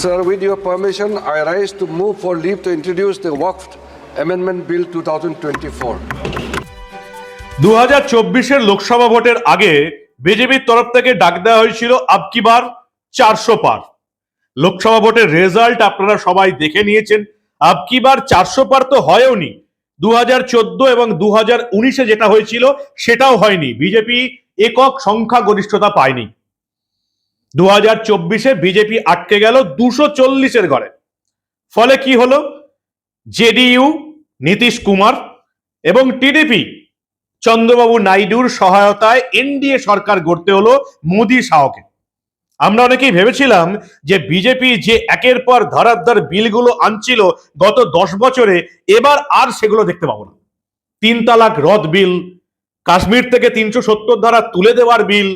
Sir, with your permission, I rise to move for leave to introduce the Waqf Amendment Bill 2024. দু হাজার চব্বিশের লোকসভা ভোটের আগে বিজেপির তরফ থেকে ডাক দেওয়া হয়েছিল আবকিবার চারশো পার। লোকসভা ভোটের রেজাল্ট আপনারা সবাই দেখে নিয়েছেন। আবকিবার চারশো পার তো হয়ওনি। দু হাজার চোদ্দ এবং দু হাজার উনিশে যেটা হয়েছিল সেটাও হয়নি। বিজেপি একক সংখ্যা গরিষ্ঠতা পায়নি। দু হাজার চব্বিশে বিজেপি আটকে গেল দুশো চল্লিশের ঘরে ফলে কি হলো? জেডিইউ, নীতিশ কুমার এবং টিডিপি চন্দ্রবাবু নাইডুর সহায়তায় এনডিএ সরকার গড়তে হলো মোদি শাহকে আমরা অনেকেই ভেবেছিলাম যে বিজেপি যে একের পর ধরাধর বিলগুলো আনছিল গত দশ বছরে, এবার আর সেগুলো দেখতে পাবো না। তিন তালাক রদ বিল, কাশ্মীর থেকে তিনশো সত্তর ধারা তুলে দেওয়ার বিল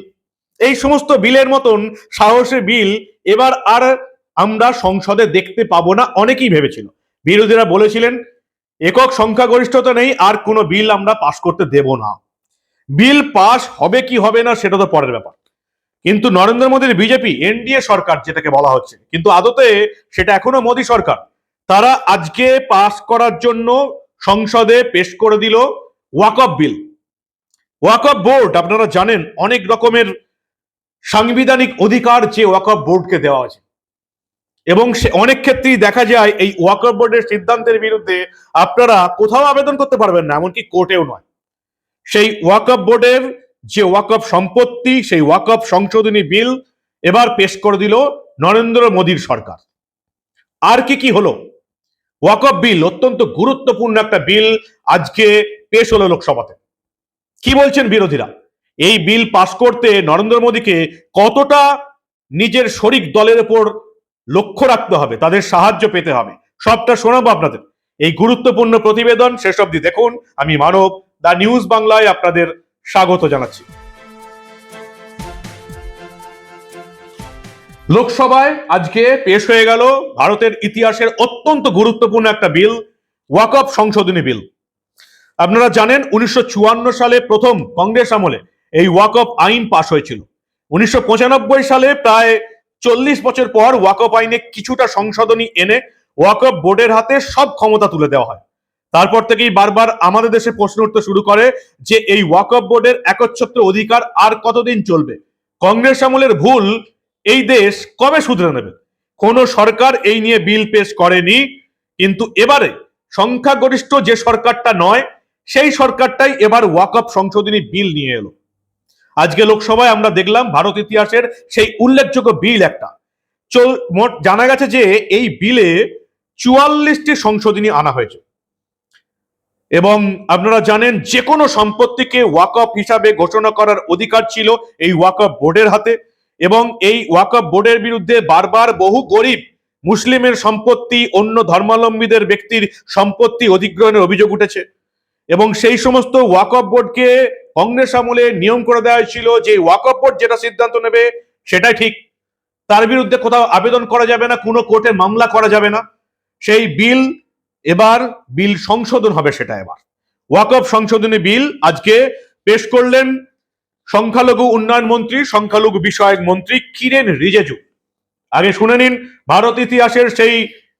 এই সমস্ত বিলের মতন সাহসী বিল এবার আর আমরা সংসদে দেখতে পাবো না, অনেকেই ভেবেছিল। বিরোধীরা বলেছিলেন, একক সংখ্যাগরিষ্ঠতা নেই, আর কোনো বিল আমরা পাশ করতে দেব না। বিল পাশ হবে কি হবে না, সেটা তো পরের ব্যাপার। কিন্তু নরেন্দ্র মোদীর বিজেপি, এনডিএ সরকার যেটাকে বলা হচ্ছে, কিন্তু আদতে সেটা এখনও মোদী সরকার। তারা আজকে পাশ করার জন্য সংসদে পেশ করে দিল ওয়াকফ বিল। ওয়াকফ বোর্ড, আপনারা জানেন, অনেক রকমের সাংবিধানিক অধিকার যে ওয়াকফ বোর্ডকে দেওয়া আছে। এবং সে অনেক ক্ষেত্রেই দেখা যায় এই ওয়াকফ বোর্ডের সিদ্ধান্তের বিরুদ্ধে আপনারা কোথাও আবেদন করতে পারবেন না, এমনকি কোর্টেও নয়। সেই ওয়াকফ বোর্ডের যে ওয়াকফ সম্পত্তি, সেই ওয়াকফ সংশোধনী বিল এবার পেশ করে দিল নরেন্দ্র মোদীর সরকার। আর কি কি হলো? ওয়াকফ বিল অত্যন্ত গুরুত্বপূর্ণ একটা বিল আজকে পেশ হলো লোকসভাতে। কি বলছেন বিরোধীরা? এই বিল পাশ করতে নরেন্দ্র মোদীকে কতটা নিজের শরিক দলের উপর লক্ষ্য রাখতে হবে, তাদের সাহায্য পেতে হবে, সবটা শোনাবো আপনাদের। এই গুরুত্বপূর্ণ প্রতিবেদন শেষ অবধি দেখুন। আমি মানব, দা নিউজ বাংলায় আপনাদের স্বাগত জানাচ্ছি। লোকসভায় আজকে পেশ হয়ে গেল ভারতের ইতিহাসের অত্যন্ত গুরুত্বপূর্ণ একটা বিল, ওয়াকফ সংশোধনী বিল। আপনারা জানেন উনিশশো চুয়ান্ন সালে প্রথম কংগ্রেস আমলে এই ওয়াকফ আইন পাশ হয়েছিল। উনিশশো পঁচানব্বই সালে প্রায় চল্লিশ বছর পর ওয়াকফ আইনে কিছুটা সংশোধনী এনে ওয়াকফ বোর্ডের হাতে সব ক্ষমতা তুলে দেওয়া হয়। তারপর থেকেই বারবার আমাদের দেশে প্রশ্ন উঠতে শুরু করে যে এই ওয়াকফ বোর্ডের একচ্ছত্র অধিকার আর কতদিন চলবে? কংগ্রেস আমলের ভুল, এই দেশ কবে শুধরে নেবে? কোন সরকার এই নিয়ে বিল পেশ করেনি, কিন্তু এবারে সংখ্যাগরিষ্ঠ যে সরকারটা নয়, সেই সরকারটাই এবার ওয়াকফ সংশোধনী বিল নিয়ে এলো। আজকে লোকসভায় আমরা দেখলাম ভারত ইতিহাসের সেই উল্লেখযোগ্য বিল একটা। মোট জানা গেছে যে এই বিলে চুয়াল্লিশটি সংশোধনী আনা হয়েছে। এবং আপনারা জানেন যে কোনো সম্পত্তিকে ওয়াকফ হিসাবে ঘোষণা করার অধিকার ছিল এই ওয়াকফ বোর্ডের হাতে। এবং এই ওয়াকফ বোর্ডের বিরুদ্ধে বারবার বহু গরিব মুসলিমের সম্পত্তি, অন্য ধর্মাবলম্বীদের ব্যক্তির সম্পত্তি অধিগ্রহণের অভিযোগ উঠেছে। এবং সেই সমস্ত ওয়াকফ বোর্ডকে কংগ্রেস আমলে নিয়ম করে দেওয়া হয়েছিল যে ওয়াকফ যেটা সিদ্ধান্ত নেবে, সেটাই ঠিক। তার বিরুদ্ধে কোথাও আবেদন করা যাবে না, কোনো কোর্টে মামলা করা যাবে না। সেই বিল এবার, বিল সংশোধন হবে সেটা এবার। ওয়াকফ সংশোধনী বিল আজকে পেশ করলেন সংখ্যালঘু উন্নয়ন মন্ত্রী, সংখ্যালঘু বিষয়ক মন্ত্রী কিরেন রিজেজু। আগে শুনে নিন, ভারত ইতিহাসের সেই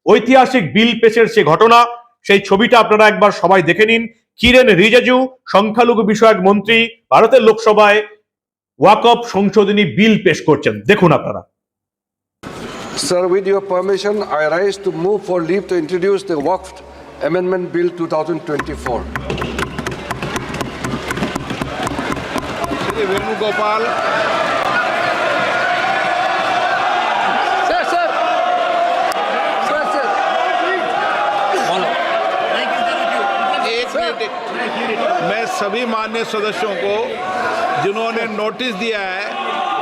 ঐতিহাসিক বিল পেশের সে ঘটনা, সেই ছবিটা আপনারা একবার সবাই দেখে নিন। কিরেন রিজেজু সংখ্যালঘু বিষয়ক মন্ত্রী ভারতের লোকসভায় ওয়াকফ সংশোধনী বিল পেশ করছেন দেখুন আপনারা Sir, with your permission, I rise to move for leave to introduce the Waqf Amendment Bill 2024. Shri सभी मान्य सदस्यों को जिन्होंने नोटिस दिया है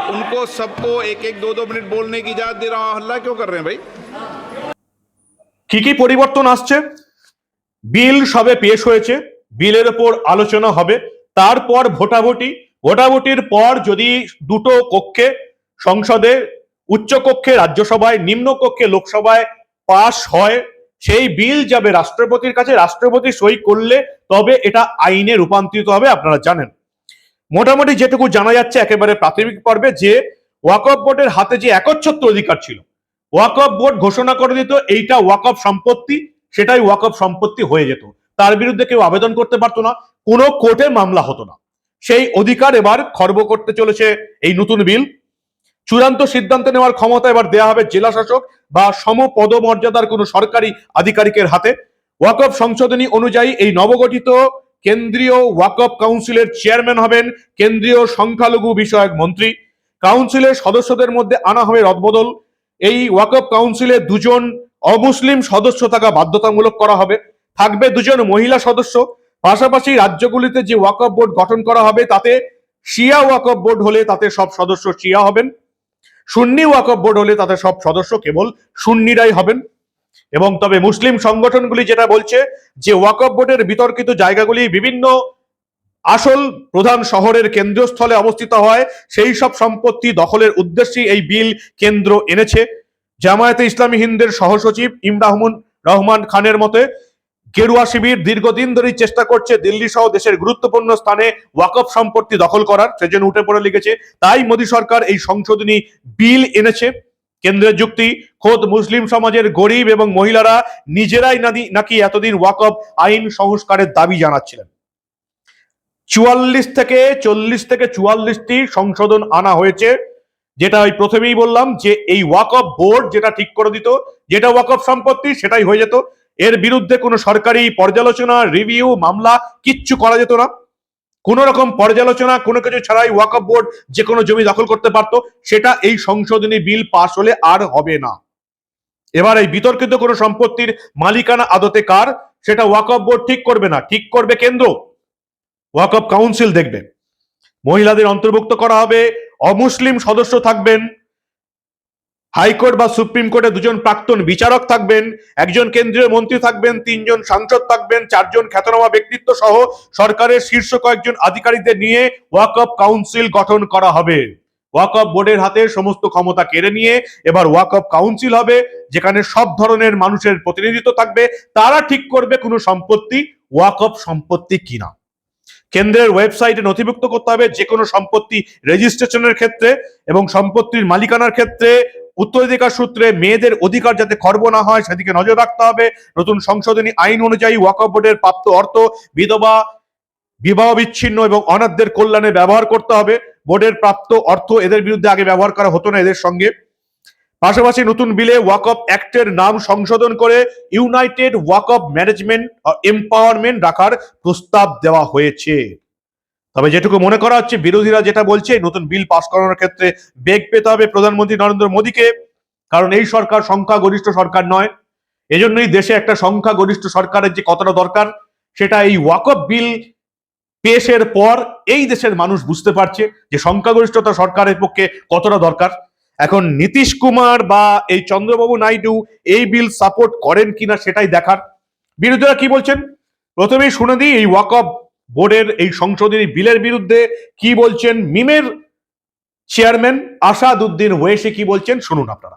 उनको सबको एक एक दो दो मिनट बोलने की इजाजत दे रहा हूँ हल्ला क्यों कर रहे हैं भाई কি কি পরিবর্তন আসছে বিল সবে পেশ হয়েছে বিলের ওপর আলোচনা হবে তারপর ভোটাভুটি ভোটাভুটির পর যদি দুটো কক্ষে সংসদে উচ্চ কক্ষে রাজ্যসভায় নিম্ন কক্ষে লোকসভায় পাশ হয় সেই বিল যাবে রাষ্ট্রপতির কাছে, রাষ্ট্রপতি সই করলে তবে এটা আইনে রূপান্তরিত হবে, আপনারা জানেন। মোটামুটি যেটুকু জানা যাচ্ছে, একেবারে প্রাথমিক পর্বে, যে ওয়াকফ বোর্ডের হাতে যে একচ্ছত্র অধিকার ছিল ওয়াকফ বোর্ড ঘোষণা করে দিত, এইটা ওয়াকফ সম্পত্তি, সেটাই ওয়াকফ সম্পত্তি হয়ে যেত। তার বিরুদ্ধে কেউ আবেদন করতে পারতো না, কোনো কোর্টে মামলা হতো না। সেই অধিকার এবার খর্ব করতে চলেছে এই নতুন বিল। চূড়ান্ত সিদ্ধান্ত নেওয়ার ক্ষমতা এবার দেয়া হবে জেলা শাসক বা সম পদমর্যাদার কোনো সরকারি আধিকারিকের হাতে। ওয়াকফ সংশোধনী অনুযায়ী এই নবগঠিত কেন্দ্রীয় ওয়াকফ কাউন্সিলের চেয়ারম্যান হবেন কেন্দ্রীয় সংখ্যালঘু বিষয়ক মন্ত্রী। কাউন্সিলের সদস্যদের মধ্যে আনা হবে রদবদল। এই ওয়াকফ কাউন্সিলে দুজন অমুসলিম সদস্য থাকা বাধ্যতামূলক করা হবে। থাকবে দুজন মহিলা সদস্য। পাশাপাশি রাজ্যগুলিতে যে ওয়াকফ বোর্ড গঠন করা হবে, তাতে শিয়া ওয়াকফ বোর্ড হলে তাতে সব সদস্য শিয়া হবেন। সুন্নি ওয়াকফ বোর্ড হলে তাতে সব সদস্য কেবল সুন্নিরাই হবেন। এবং তবে মুসলিম সংগঠনগুলি যেটা বলছে যে ওয়াকফ বোর্ডের বিতর্কিত জায়গাগুলি বিভিন্ন আসল প্রধান শহরের কেন্দ্রস্থলে অবস্থিত হয়, সেই সব সম্পত্তি দখলের উদ্দেশ্যেই এই বিল কেন্দ্র এনেছে। জামায়াতে ইসলামী হিন্দের সহসচিব ইমরাহমুন রহমান খানের মতে গেরুয়া শিবির দীর্ঘদিন ধরেই চেষ্টা করছে দিল্লি সহ দেশের গুরুত্বপূর্ণ স্থানে ওয়াকফ সম্পত্তি দখল করার, সেজন্য উঠে পড়ে লিখেছে তাই মোদী সরকার এই সংশোধনী বিল এনেছে। কেন্দ্রের যুক্তি, খোদ মুসলিম সমাজের গরিব এবং মহিলারা নিজেরাই নাকি এতদিন ওয়াকফ আইন সংস্কারের দাবি জানাচ্ছিলেন। চুয়াল্লিশ থেকে চল্লিশ থেকে চুয়াল্লিশটি সংশোধন আনা হয়েছে। যেটা ওই প্রথমেই বললাম যে, এই ওয়াকফ বোর্ড যেটা ঠিক করে দিত, যেটা ওয়াকফ সম্পত্তি সেটাই হয়ে যেত। এর বিরুদ্ধে কোনো সরকারি পর্যালোচনা রিভিউ মামলা কিচ্ছু করা যেত না। কোন রকম পর্যালোচনা, কোনো কিছু ছাড়াই ওয়াকফ বোর্ড যে কোনো জমি দখল করতে পারতো, সেটা এই সংশোধনী বিল পাশ হলে আর হবে না। এবার এই বিতর্কিত কোনো সম্পত্তির মালিকানা আদতে কার? সেটা ওয়াকফ বোর্ড ঠিক করবে না। ঠিক করবে কেন্দ্র। ওয়াকফ কাউন্সিল দেখবে। মহিলাদের অন্তর্ভুক্ত করা হবে, অমুসলিম সদস্য থাকবেন। হাইকোর্ট বা সুপ্রিম কোর্টে দুজন প্রাক্তন বিচারক থাকবেন, একজন কেন্দ্রীয় মন্ত্রী থাকবেন, তিনজন সাংসদ থাকবেন, চারজন খ্যাতনামা ব্যক্তিত্ব সহ সরকারের শীর্ষ কয়েকজন আধিকারিকদের নিয়ে ওয়াকফ কাউন্সিল গঠন করা হবে। ওয়াকফ বোর্ডের হাতে সমস্ত ক্ষমতা কেড়ে নিয়ে এবার ওয়াকফ কাউন্সিল হবে, যেখানে সব ধরনের মানুষের প্রতিনিধিত্ব থাকবে। তারা ঠিক করবে কোনো সম্পত্তি ওয়াকফ সম্পত্তি কিনা। কেন্দ্রের ওয়েবসাইটে নথিভুক্ত করতে হবে যে কোনো সম্পত্তি রেজিস্ট্রেশনের ক্ষেত্রে এবং সম্পত্তির মালিকানার ক্ষেত্রে উত্তরাধিকার সূত্রে মেয়েদের অধিকার যাতে খর্ব না হয় সেদিকে নজর রাখতে হবে। নতুন সংশোধনী আইন অনুযায়ী ওয়াকফ বোর্ডের প্রাপ্ত অর্থ বিধবা বিবাহ বিচ্ছিন্ন এবং অনাথদের কল্যাণে ব্যবহার করতে হবে। বোর্ডের প্রাপ্ত অর্থ এদের বিরুদ্ধে আগে ব্যবহার করা হতো না এদের সঙ্গে। পাশাপাশি নতুন বিলে ওয়াকফ অ্যাক্টের নাম সংশোধন করে ইউনাইটেড ওয়াকফ ম্যানেজমেন্ট এম্পাওয়ারমেন্ট রাখার প্রস্তাব দেওয়া হয়েছে। তবে যেটুকু মনে করা হচ্ছে, বিরোধীরা যেটা বলছে, নতুন বিল পাশ করানোর ক্ষেত্রে বেগ পেতে হবে প্রধানমন্ত্রী নরেন্দ্র মোদীকে, কারণ এই সরকার সংখ্যাগরিষ্ঠ সরকার নয়। এজন্যই দেশে একটা সংখ্যাগরিষ্ঠ সরকারের যে কতটা দরকার, সেটা এই ওয়াকফ বিল পেশের পর এই দেশের মানুষ বুঝতে পারছে যে সংখ্যাগরিষ্ঠতা সরকারের পক্ষে কতটা দরকার। এখন নীতিশ কুমার বা এই চন্দ্রবাবু নাইডু এই বিল সাপোর্ট করেন কিনা সেটাই দেখার। বিরোধীরা কি বলছেন? প্রথমেই শুনে দিই এই ওয়াকফ বোর্ডের এই সংশোধনী বিলের বিরুদ্ধে কি বলছেন মিমের চেয়ারম্যান আসাদ উদ্দিন ওয়েসে কি বলছেন শুনুন আপনারা।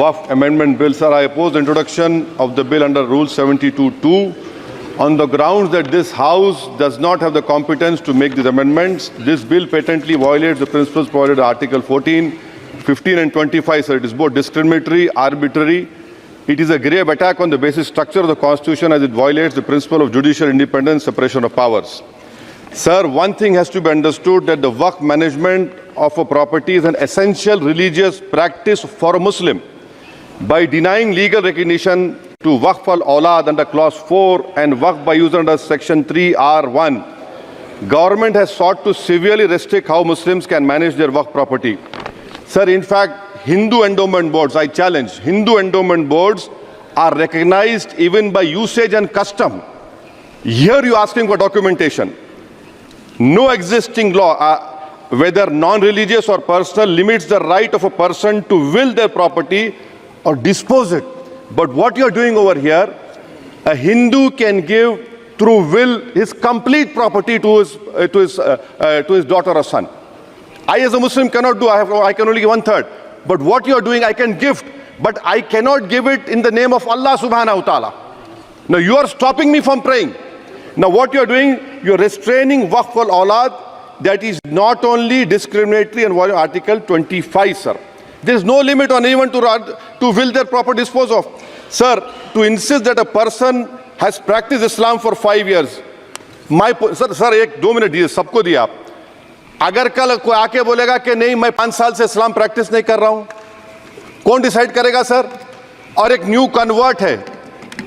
WAF amendment bill, sir, I oppose the introduction of the bill under Rule 72-2 on the grounds that this House does not have the competence to make these amendments. This bill patently violates the principles provided in Article 14, 15 and 25, sir. It is both discriminatory, arbitrary. It is a grave attack on the basic structure of the Constitution as it violates the principle of judicial independence, separation of powers. Sir, one thing has to be understood that the work management of a property is an essential religious practice for a Muslim. By denying legal recognition to Waqf al Aulad under clause 4 and Waqf by user under section 3R1, government has sought to severely restrict how Muslims can manage their Waqf property. Sir, in fact, Hindu endowment boards, I challenge, Hindu endowment boards are recognized even by usage and custom. Here you're asking for documentation. No existing law, uh, whether non-religious or personal, limits the right of a person to will their property or dispose it. But what you're doing over here, a Hindu can give through will his complete property to his, uh, to his, uh, uh, to his daughter or son. I, as a Muslim, cannot do. I, have, I can only give one third. But what you are doing, I can gift, but I cannot give it in the name of Allah subhanahu wa ta'ala. Now you are stopping me from praying. Now what you are doing, you are restraining waqf al aulad. That is not only discriminatory and Article 25, sir. There is no limit on anyone to, to will their proper dispose of. Sir, to insist that a person has practiced Islam for five years, my sir, sir, एक दो minute दिए सबको दिया आप। अगर कल कोई आके बोलेगा कि नहीं मैं पाँच साल से इस्लाम प्रैक्टिस नहीं कर रहा हूँ कौन डिसाइड करेगा सर और एक न्यू कन्वर्ट है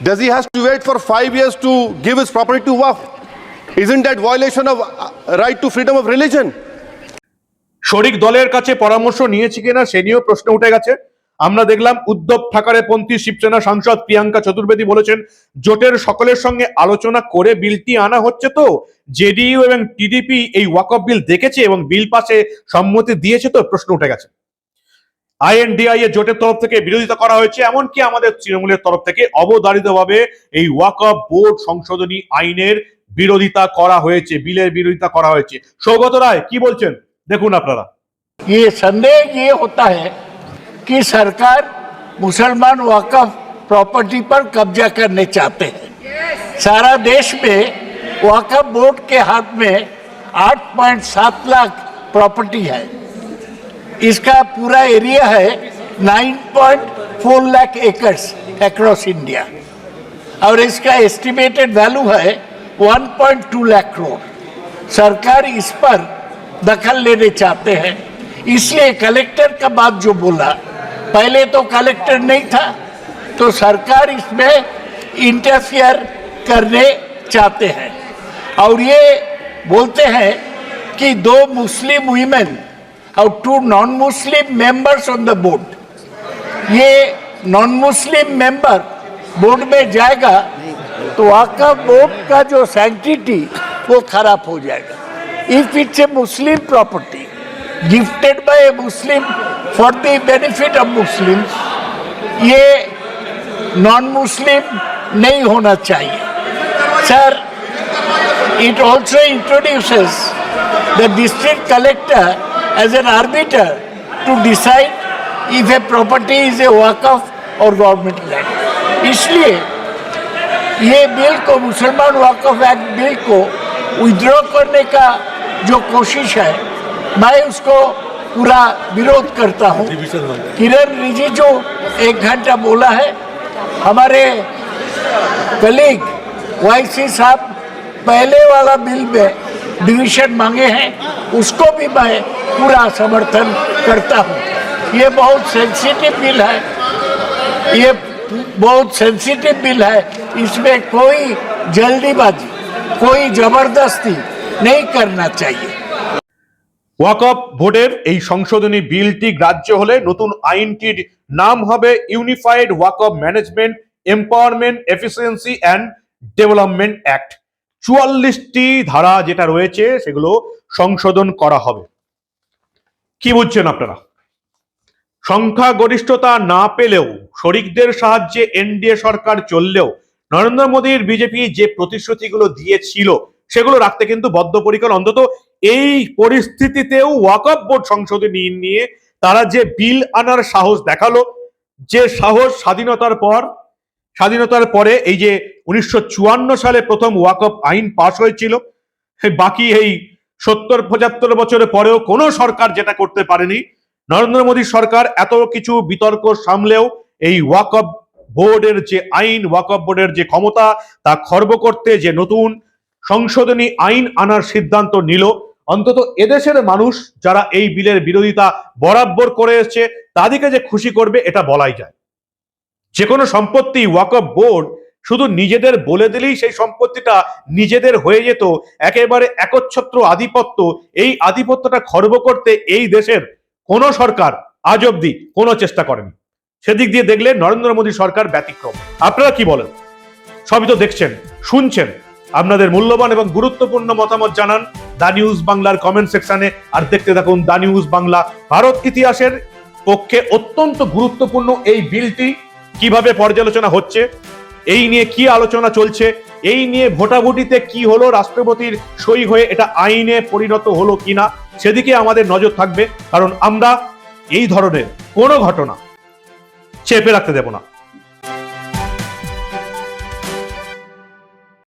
does he has to wait for five years to give his property to Waqf is in that violation of right to freedom of religion শরিক দলের কাছে পরামর্শ নিয়েছে কিনা সে নিয়েও প্রশ্ন উঠে গেছে। আমরা দেখলাম উদ্ধব ঠাকারে পন্থী শিবসেনা সাংসদ প্রিয়াঙ্কা চতুর্বেদী বলেছেন, জোটের সকলের সঙ্গে আলোচনা করে বিলটি আনা হচ্ছে তো। জেডিইউ এবং টিডিপি এই ওয়াকফ বিল দেখেছে এবং বিল পাশে সম্মতি দিয়েছে তো প্রশ্ন উঠে গেছে। আইএনডিআই এর জোটের তরফ থেকে বিরোধিতা করা হয়েছে, এমনকি আমাদের তৃণমূলের তরফ থেকে অবধারিতভাবে এই ওয়াকফ বোর্ড সংশোধনী আইনের বিরোধিতা করা হয়েছে, বিলের বিরোধিতা করা হয়েছে। সৌগত রায়, কি বলছেন? দেখুন আপনারা ये संदेह ये होता है कि सरकार मुसलमान वक़फ प्रॉपर्टी पर कब्जा करने चाहते हैं सारा देश में वक़फ बोर्ड के हाथ में 8.7 लाख प्रॉपर्टी है इसका पूरा एरिया है 9.4 लाख एकर्स अक्रॉस इंडिया और इसका एस्टिमेटेड वैल्यू है 1.2 लाख करोड़ सरकार इस पर दखल लेने चाहते हैं। इसलिए कलेक्टर का बात जो बोला, पहले तो कलेक्टर नहीं था तो सरकार इसमें इंटरफियर करने चाहते हैं। और ये बोलते हैं कि दो मुस्लिम वीमेन और two non Muslim members on the board ये नॉन मुस्लिम मेंबर बोर्ड में जाएगा तो वाका बोर्ड का जो सैंक्टिटी वो खराब हो जाएगा। If it's a Muslim property gifted by a Muslim for the benefit of Muslim ये मुस्लिम नहीं होना चाहिए sir it also introduces the district collector as an arbiter to decide if a property is a waqf or government land इसलिए ये bill को मुसलमान Waqf act bill को withdraw करने का जो कोशिश है, मैं उसको पूरा विरोध करता हूँ। किरण रिजिजू एक घंटा बोला है, हमारे कलीग वाईसी साहब पहले वाला बिल में डिवीज़न मांगे हैं, उसको भी मैं पूरा समर्थन करता हूँ। ये बहुत सेंसिटिव बिल है। ये बहुत सेंसिटिव बिल है। इसमें कोई जल्दीबाजी, कोई ज़बरदस्ती नहीं करना चाहिए ওয়াকফ বোর্ডের এই সংশোধনী বিলটি গ্রাহ্য হলে নতুন আইনটির নাম হবে unified Waqf management empowerment efficiency and development act চুয়াল্লিশটি ধারা যেটা রয়েছে সেগুলো সংশোধন করা হবে কি বুঝছেন আপনারা সংখ্যাগরিষ্ঠতা না পেলেও শরিকদের সাহায্যে এনডিএ সরকার চললেও নরেন্দ্র মোদীর বিজেপি যে প্রতিশ্রুতিগুলো দিয়েছিল সেগুলো রাখতে কিন্তু বদ্ধপরিকর। অন্তত এই পরিস্থিতিতেও ওয়াকফ বোর্ড সংশোধনী নিয়ে তারা যে বিল আনার সাহস দেখাল, যে সাহস স্বাধীনতার পর, স্বাধীনতার পরে এই যে উনিশশো চুয়ান্ন সালে প্রথম ওয়াকফ আইন পাশ হয়েছিল বাকি এই সত্তর পঁচাত্তর বছরের পরেও কোনো সরকার যেটা করতে পারেনি, নরেন্দ্র মোদী সরকার এত কিছু বিতর্ক সামলেও এই ওয়াকফ বোর্ডের যে আইন ওয়াকফ বোর্ডের যে ক্ষমতা, তা খর্ব করতে যে নতুন সংশোধনী আইন আনার সিদ্ধান্ত নিল। অন্তত এদেশের মানুষ যারা এই বিলের বিরোধিতা বরাবর করে এসছে, তাদেরকে যে খুশি করবে এটা বলাই যায়। যে কোনো সম্পত্তি ওয়াকফ বোর্ড শুধু নিজেদের বলে দিলেই সেই সম্পত্তিটা নিজেদের হয়ে যেত। একেবারে একচ্ছত্র আধিপত্য, এই আধিপত্যটা খর্ব করতে এই দেশের কোন সরকার আজ অব্দি কোনো চেষ্টা করেনি। সেদিক দিয়ে দেখলে নরেন্দ্র মোদী সরকার ব্যতিক্রম। আপনারা কি বলেন? সবই তো দেখছেন, শুনছেন। আপনাদের মূল্যবান এবং গুরুত্বপূর্ণ মতামত জানান দা নিউজ বাংলার কমেন্ট সেকশনে। আর দেখতে থাকুন দা নিউজ বাংলা ভারত ইতিহাসের পক্ষে অত্যন্ত গুরুত্বপূর্ণ এই বিলটি কীভাবে পর্যালোচনা হচ্ছে, এই নিয়ে কি আলোচনা চলছে, এই নিয়ে ভোটাভুটিতে কি হলো, রাষ্ট্রপতির সই হয়ে এটা আইনে পরিণত হলো কিনা, সেদিকে আমাদের নজর থাকবে। কারণ আমরা এই ধরনের কোনো ঘটনা চেপে রাখতে দেব না।